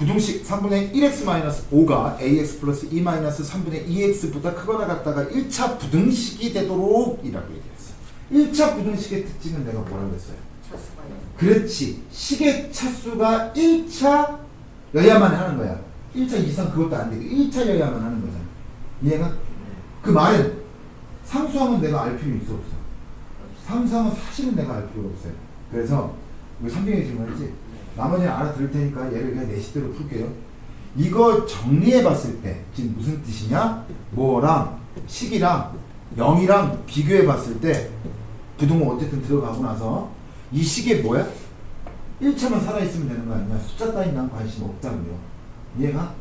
부등식 3분의 1x-5가 ax 플러스 2 마이너스 3분의 2x보다 크거나 같다가 1차 부등식이 되도록 이라고 얘기했어. 1차 부등식의 특징은 내가 뭐라고 했어요? 차수가요. 그렇지. 식의 차수가 1차여야만 하는 거야. 1차 이상 그것도 안 되고 1차여야만 하는 거잖아. 이해가? 그 말은 상수함은 내가 알 필요 있어 없어? 상수함은 사실은 내가 알 필요가 없어요. 그래서 이거 삼경의 질문이지. 나머지는 알아들을 테니까 얘를 그냥 내 식대로 풀게요. 이거 정리해 봤을 때 지금 무슨 뜻이냐? 뭐랑 식이랑 0이랑 비교해 봤을 때 부등호 어쨌든 들어가고 나서 이 식이 뭐야? 1차만 살아있으면 되는 거 아니야? 숫자 따윈 난 관심 없다고요. 이해가?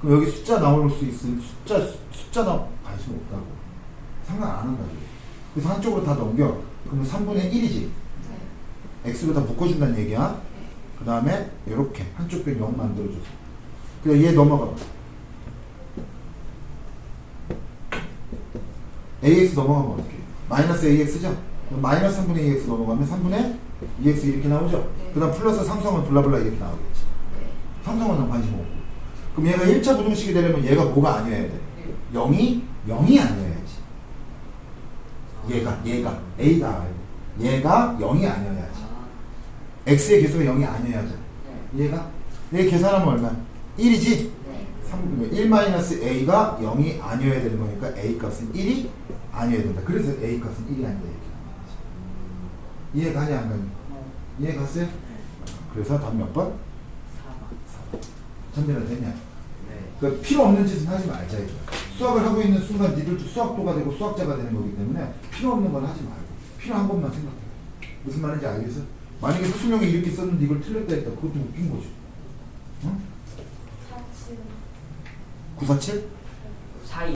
그럼 여기 숫자 나올 수 있으면 숫자, 숫자 나 관심 없다고. 상관 안 한다고. 그래서 한쪽으로 다 넘겨. 그러면 3분의 1이지. 네. x로 다 묶어준다는 얘기야. 그 다음에 이렇게 한쪽 변0 만들어줘서. 그래 얘 넘어가. ax 넘어가면 어떻게 해요? 마이너스 ax죠? 마이너스 3분의 2x 넘어가면 3분의 2x 이렇게 나오죠? 네. 그 다음 플러스 상성은 블라블라 이렇게 나오겠지. 네. 상성은 관심 없고. 그럼 얘가 1차 부등식이 되려면 얘가 뭐가 아니어야 돼? 0이 0이 아니어야지. 얘가 얘가 a가 얘가 0이 아니어야지. 아, x의 개수가 0이 아니어야지. 네. 얘가 얘 계산하면 얼마? 1이지? 네. 3, 1 마이너스 a가 0이 아니어야 되는 거니까 a 값은 1이 아니어야 된다. 그래서 a 값은 1이 아니다 거지. 이해가냐 안 가니? 이해 갔어요? 그래서 답 몇 번? 4번. 전대로 됐냐? 네. 그 필요 없는 짓은 하지 말자 이거. 수학을 하고 있는 순간 니들도 수학도가 되고 수학자가 되는 거기 때문에 필요 없는 건 하지 말고 필요한 것만 생각해. 무슨 말인지 알겠어? 만약에 수수명이 이렇게 썼는데 이걸 틀렸다 했다 그것도 웃긴 거죠. 응? 47. 947?